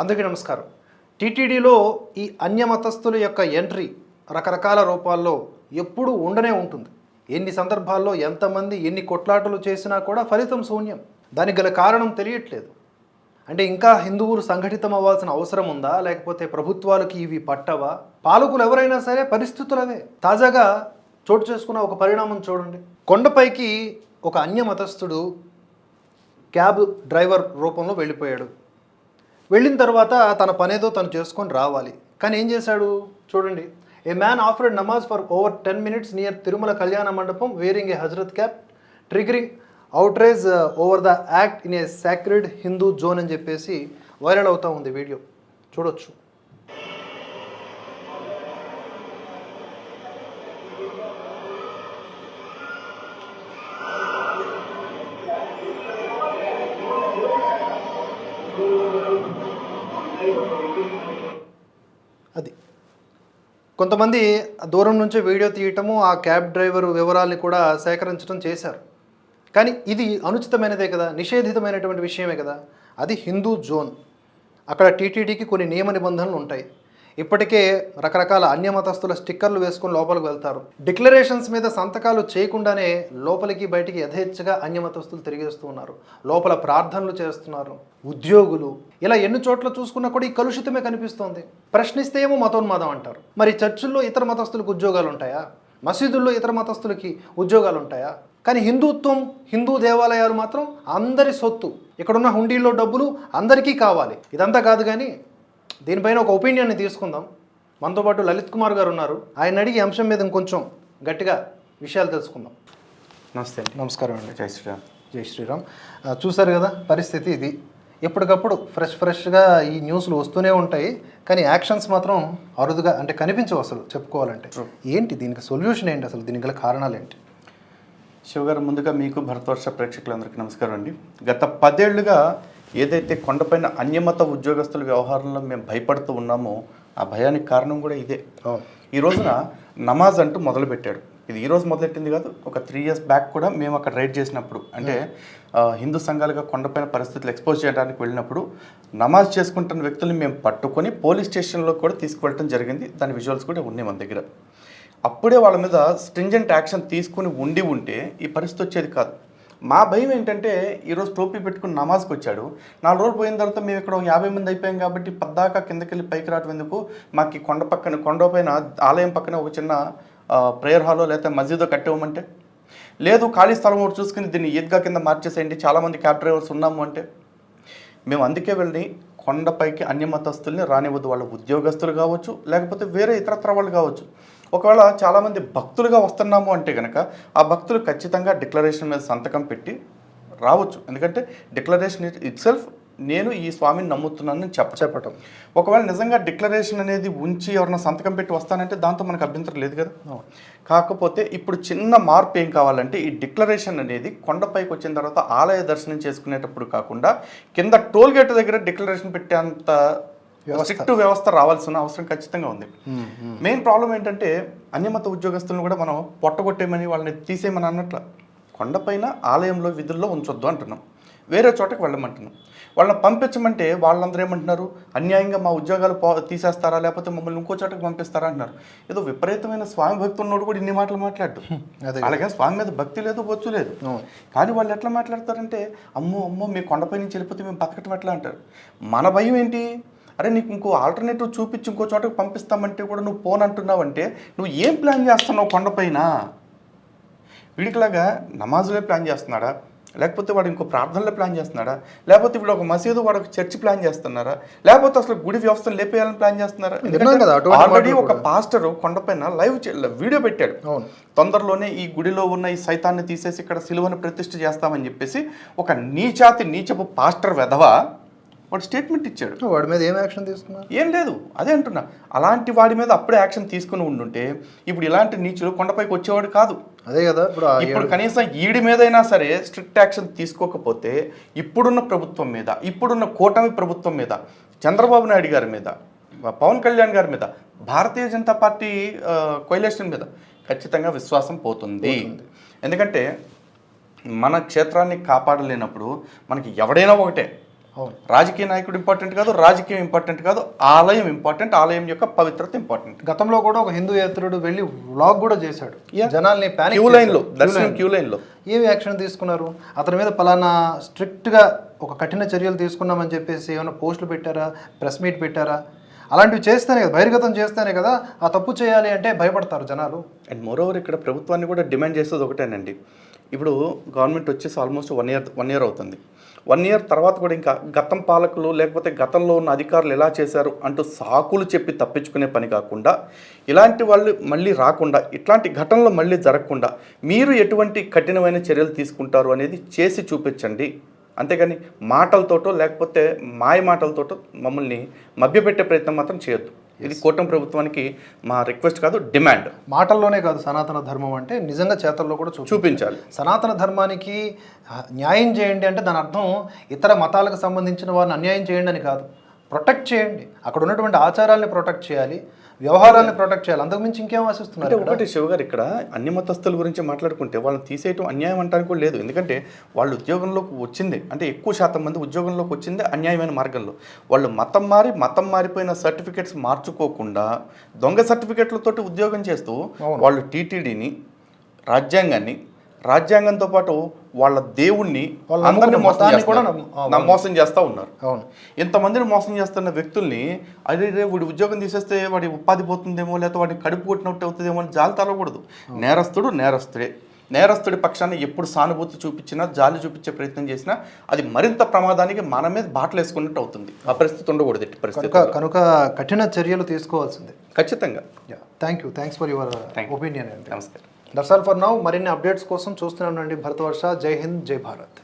అందరికీ నమస్కారం. టీటీడీలో ఈ అన్యమతస్థుల యొక్క ఎంట్రీ రకరకాల రూపాల్లో ఎప్పుడూ ఉండనే ఉంటుంది. ఎన్ని సందర్భాల్లో ఎంతమంది ఎన్ని కొట్లాటలు చేసినా కూడా ఫలితం శూన్యం. దానికి గల కారణం తెలియట్లేదు. అంటే ఇంకా హిందువులు సంఘటితం అవ్వాల్సిన అవసరం ఉందా? లేకపోతే ప్రభుత్వాలకి ఇవి పట్టవా? పాలకులు ఎవరైనా సరే పరిస్థితులవే తాజాగా చోటు చేసుకున్న ఒక పరిణామం చూడండి. కొండపైకి ఒక అన్యమతస్థుడు క్యాబ్ డ్రైవర్ రూపంలో వెళ్ళిపోయాడు. వెళ్ళిన తర్వాత తన పనేదో తను చేసుకొని రావాలి. కానీ ఏం చేశాడు? చూడండి. A man offered namaz for over ten minutes near Tirumala Kalyana Mandapam wearing a Hazrat cap triggering outrage over the act in a sacred Hindu zone అని చెప్పేసి వైరల్ అవుతూ ఉంది వీడియో. చూడొచ్చు. కొంతమంది దూరం నుంచి వీడియో తీయటము ఆ క్యాబ్ డ్రైవర్ వివరాల్ని కూడా సేకరించడం చేశారు. కానీ ఇది అనుచితమైనదే కదా నిషేధితమైనటువంటి విషయమే కదా. అది హిందూ జోన్. అక్కడ టీటీడీకి కొన్ని నియమ నిబంధనలు ఉంటాయి. ఇప్పటికే రకరకాల అన్యమతస్తుల స్టిక్కర్లు వేసుకొని లోపలికి వెళ్తారు. డిక్లరేషన్స్ మీద సంతకాలు చేయకుండానే లోపలికి బయటికి యథేచ్ఛగా అన్యమతస్తులు తిరిగేస్తూ ఉన్నారు. లోపల ప్రార్థనలు చేస్తున్నారు. ఉద్యోగులు. ఇలా ఎన్ని చోట్ల చూసుకున్నా కూడా ఈ కలుషితమే కనిపిస్తోంది. ప్రశ్నిస్తే ఏమో మతోన్మాదం అంటారు. మరి చర్చిల్లో ఇతర మతస్థులకు ఉద్యోగాలు ఉంటాయా? మసీదుల్లో ఇతర మతస్థులకి ఉద్యోగాలు ఉంటాయా? కానీ హిందుత్వం హిందూ దేవాలయాలు మాత్రం అందరి సొత్తు. ఇక్కడున్న హుండీల్లో డబ్బులు అందరికీ కావాలి. ఇదంతా కాదు కానీ దీనిపైన ఒక ఒపీనియన్ని తీసుకుందాం. మనతో పాటు లలిత్ కుమార్ గారు ఉన్నారు. ఆయన అడిగి అంశం మీద ఇంకొంచెం గట్టిగా విషయాలు తెలుసుకుందాం. నమస్తే అండి. నమస్కారం అండి. జై శ్రీరామ్. జై శ్రీరామ్. ఆ, చూశారు కదా పరిస్థితి ఇది. ఎప్పటికప్పుడు ఫ్రెష్ ఫ్రెష్గా ఈ న్యూస్లు వస్తూనే ఉంటాయి. కానీ యాక్షన్స్ మాత్రం అరుదుగా అంటే కనిపించవు అసలు చెప్పుకోవాలంటే. ఏంటి దీనికి సొల్యూషన్ ఏంటి అసలు? దీనికి గల కారణాలు ఏంటి? శివగారు ముందుగా మీకు భరతవర్ష ప్రేక్షకులందరికీ నమస్కారం అండి. గత పదేళ్ళుగా ఏదైతే కొండపైన అన్యమత ఉద్యోగస్తుల వ్యవహారంలో మేము భయపడుతూ ఉన్నామో ఆ భయానికి కారణం కూడా ఇదే. ఈ రోజున నమాజ్ అంటూ మొదలుపెట్టాడు ఇది ఈ రోజు మొదలెట్టింది కాదు ఒక త్రీ ఇయర్స్ బ్యాక్ కూడా మేము అక్కడ రైడ్ చేసినప్పుడు. అంటే హిందూ సంఘాలుగా కొండపైన పరిస్థితులు ఎక్స్పోజ్ చేయడానికి వెళ్ళినప్పుడు నమాజ్ చేసుకుంటున్న వ్యక్తుల్ని మేము పట్టుకొని పోలీస్ స్టేషన్లో కూడా తీసుకువెళ్ళడం జరిగింది. దాని విజువల్స్ కూడా ఉన్నాయి మన దగ్గర. అప్పుడే వాళ్ళ మీద స్ట్రింజెంట్ యాక్షన్ తీసుకుని ఉండి ఉంటే ఈ పరిస్థితి వచ్చేది కాదు. మా భయం ఏంటంటే ఈరోజు టోపీ పెట్టుకుని నమాజ్కి వచ్చాడు నాలుగు రోజులు పోయిన తర్వాత మేము ఇక్కడ ఒక యాభై మంది అయిపోయాం కాబట్టి పద్దాక కిందకెళ్ళి పైకి రావడం ఎందుకు? మాకు కొండ పక్కన కొండ పైన ఆలయం పక్కన ఒక చిన్న ప్రేయర్ హాలో లేకపోతే మస్జిదో కట్టేవమంటే? లేదు ఖాళీ స్థలం ఒకటి చూసుకుని దీన్ని ఈద్గా కింద మార్చేసేయండి చాలామంది క్యాబ్ డ్రైవర్స్ ఉన్నాము అంటే? మేము అందుకే వెళ్ళి కొండపైకి అన్యమతస్తుల్ని రానివ్వద్దు. వాళ్ళ ఉద్యోగస్తులు కావచ్చు లేకపోతే వేరే ఇతరత్ర వాళ్ళు కావచ్చు. ఒకవేళ చాలామంది భక్తులుగా వస్తున్నాము అంటే కనుక ఆ భక్తులు ఖచ్చితంగా డిక్లరేషన్ మీద సంతకం పెట్టి రావచ్చు. ఎందుకంటే డిక్లరేషన్ ఇట్ సెల్ఫ్ నేను ఈ స్వామిని నమ్ముతున్నానని చెప్ప చెప్పటం. ఒకవేళ నిజంగా డిక్లరేషన్ అనేది ఉంచి ఎవరైనా సంతకం పెట్టి వస్తానంటే దాంతో మనకు అభ్యంతరం లేదు కదా? కాకపోతే ఇప్పుడు చిన్న మార్పు ఏం కావాలంటే ఈ డిక్లరేషన్ అనేది కొండపైకి వచ్చిన తర్వాత ఆలయ దర్శనం చేసుకునేటప్పుడు కాకుండా కింద టోల్ గేట్ దగ్గర డిక్లరేషన్ పెట్టేంత స్ట్రిక్ట్ వ్యవస్థ రావాల్సిన అవసరం ఖచ్చితంగా ఉంది. మెయిన్ ప్రాబ్లం ఏంటంటే అన్యమత ఉద్యోగస్తులను కూడా మనం పొట్టగొట్టేయమని వాళ్ళని తీసేయమని అన్నట్ల కొండపైన ఆలయంలో విధుల్లో ఉంచొద్దు అంటున్నాం. వేరే చోటకి వెళ్ళమంటున్నాం. వాళ్ళని పంపించమంటే వాళ్ళందరూ ఏమంటున్నారు? అన్యాయంగా మా ఉద్యోగాలు పో తీసేస్తారా? లేకపోతే మమ్మల్ని ఇంకో చోటకి పంపిస్తారా అంటున్నారు. ఏదో విపరీతమైన స్వామి భక్తి ఉన్నోడు కూడా ఇన్ని మాటలు మాట్లాడు అదే అలాగే స్వామి మీద భక్తి లేదు బొచ్చు లేదు. కానీ వాళ్ళు ఎట్లా మాట్లాడతారంటే అమ్మో అమ్మో మీ కొండపై నుంచి వెళ్ళిపోతే మేము బతకటం ఎట్లా అంటారు? మన భయం ఏంటి? అరే నీకు ఇంకో ఆల్టర్నేటివ్ చూపించి ఇంకో చోటకి పంపిస్తామంటే కూడా నువ్వు ఫోన్ అంటున్నావు అంటే నువ్వు ఏం ప్లాన్ చేస్తున్నావు కొండపైన వీడికిలాగా నమాజులే ప్లాన్ చేస్తున్నాడా? లేకపోతే వాడు ఇంకో ప్రార్థనలో ప్లాన్ చేస్తున్నాడా? లేకపోతే ఇప్పుడు ఒక మసీదు వాడు ఒక చర్చి ప్లాన్ చేస్తున్నారా? లేకపోతే అసలు గుడి వ్యవస్థను లేపేయాలని ప్లాన్ చేస్తున్నారా? ఆల్రెడీ ఒక పాస్టర్ కొండపైన లైవ్ వీడియో పెట్టాడు. తొందరలోనే ఈ గుడిలో ఉన్న ఈ సైతాన్ని తీసేసి ఇక్కడ సిలువను ప్రతిష్ఠ చేస్తామని చెప్పేసి ఒక నీచాతి నీచపు పాస్టర్ వెధవ వాడు స్టేట్మెంట్ ఇచ్చాడు. వాడి మీద ఏం యాక్షన్ తీసుకున్నారు? ఏం లేదు అదే అంటున్నా. అలాంటి వాడి మీద అప్పుడే యాక్షన్ తీసుకుని ఉండుంటే ఇప్పుడు ఇలాంటి నీచులు కొండపైకి వచ్చేవాడు కాదు. అదే కదా ఇప్పుడు ఇప్పుడు కనీసం ఈడి మీదైనా సరే స్ట్రిక్ట్ యాక్షన్ తీసుకోకపోతే ఇప్పుడున్న ప్రభుత్వం మీద ఇప్పుడున్న కూటమి ప్రభుత్వం మీద చంద్రబాబు నాయుడు గారి మీద పవన్ కళ్యాణ్ గారి మీద భారతీయ జనతా పార్టీ కొయిలేషన్ మీద ఖచ్చితంగా విశ్వాసం పోతుంది. ఎందుకంటే మన క్షేత్రాన్ని కాపాడలేనప్పుడు మనకి ఎవడైనా ఒకటే. రాజకీయ నాయకుడు ఇంపార్టెంట్ కాదు రాజకీయం ఇంపార్టెంట్ కాదు ఆలయం ఇంపార్టెంట్ ఆలయం యొక్క పవిత్రత ఇంపార్టెంట్. గతంలో కూడా ఒక హిందూ యాత్రుడు వెళ్ళి వ్లాగ్ కూడా చేశాడు. జనాల్ని క్యూ లైన్లో దర్శనం క్యూ లైన్లో ఏమి యాక్షన్ తీసుకున్నారు? అతని మీద పలానా స్ట్రిక్ట్గా ఒక కఠిన చర్యలు తీసుకున్నామని చెప్పేసి ఏమైనా పోస్టులు పెట్టారా? ప్రెస్ మీట్ పెట్టారా? అలాంటివి చేస్తేనే కదా బహిర్గతం చేస్తేనే కదా ఆ తప్పు చేయాలి అంటే భయపడతారు జనాలు. అండ్ మోరోవర్ ఇక్కడ ప్రభుత్వాన్ని కూడా డిమాండ్ చేసేది ఒకటేనండి. ఇప్పుడు గవర్నమెంట్ వచ్చేసి almost one year one year అవుతుంది. వన్ ఇయర్ తర్వాత కూడా ఇంకా గతం పాలకులు లేకపోతే గతంలో ఉన్న అధికారులు ఎలా చేశారు అంటూ సాకులు చెప్పి తప్పించుకునే పని కాకుండా ఇలాంటి వాళ్ళు మళ్ళీ రాకుండా ఇట్లాంటి ఘటనలు మళ్ళీ జరగకుండా మీరు ఎటువంటి కఠినమైన చర్యలు తీసుకుంటారు అనేది చేసి చూపించండి. అంతేగాని మాటలతోటో లేకపోతే మాయ మాటలతోటో మమ్మల్ని మభ్యపెట్టే ప్రయత్నం మాత్రం చేయొద్దు. ఇది కూటమి ప్రభుత్వానికి మా రిక్వెస్ట్ కాదు డిమాండ్. మాటల్లోనే కాదు సనాతన ధర్మం అంటే నిజంగా చేతల్లో కూడా చూపి చూపించాలి. సనాతన ధర్మానికి న్యాయం చేయండి అంటే దాని అర్థం ఇతర మతాలకు సంబంధించిన వారిని అన్యాయం చేయండి అని కాదు. ప్రొటెక్ట్ చేయండి. అక్కడ ఉన్నటువంటి ఆచారాల్ని ప్రొటెక్ట్ చేయాలి. వ్యవహారాల్ని ప్రొటెక్ట్ చేయాలి. అంతకుమించి ఇంకేం అంటే ఆశిస్తున్నారు? ఒకటి శివ గారు ఇక్కడ అన్ని మతస్థుల గురించి మాట్లాడుకుంటే వాళ్ళని తీసేయటం అన్యాయం అంటానికి కూడా లేదు. ఎందుకంటే వాళ్ళు ఉద్యోగంలోకి వచ్చింది అంటే ఎక్కువ శాతం మంది ఉద్యోగంలోకి వచ్చింది అన్యాయమైన మార్గంలో. వాళ్ళు మతం మారి మతం మారిపోయిన సర్టిఫికెట్స్ మార్చుకోకుండా దొంగ సర్టిఫికెట్లతోటి ఉద్యోగం చేస్తూ వాళ్ళు టీటీడీని రాజ్యాంగాన్ని రాజ్యాంగంతో పాటు వాళ్ళ దేవుణ్ణి అందరినీ కూడా మోసం చేస్తూ ఉన్నారు. అవును. ఇంతమందిని మోసం చేస్తున్న వ్యక్తుల్ని అదే వాడి ఉద్యోగం తీసేస్తే వాడి ఉపాధి పోతుందేమో లేకపోతే వాడిని కడుపు కొట్టినట్టు అవుతుందేమో అని జాలి తలకూడదు నేరస్తుడు నేరస్తుడే. నేరస్తుడి పక్షాన్ని ఎప్పుడు సానుభూతి చూపించినా జాలి చూపించే ప్రయత్నం చేసినా అది మరింత ప్రమాదానికి మన మీద బాటలు వేసుకున్నట్టు అవుతుంది. ఆ పరిస్థితి ఉండకూడదు ఎట్టి పరిస్థితి కనుక కనుక కఠిన చర్యలు తీసుకోవాల్సిందే. ఖచ్చితంగా. Thank you thanks for your opinion నమస్కారం. దట్స్ ఆల్ ఫర్ నౌ మరిన్ని అప్డేట్స్ కోసం చూస్తున్నాను అండి భరతవర్ష. జై హింద్ జై భారత్.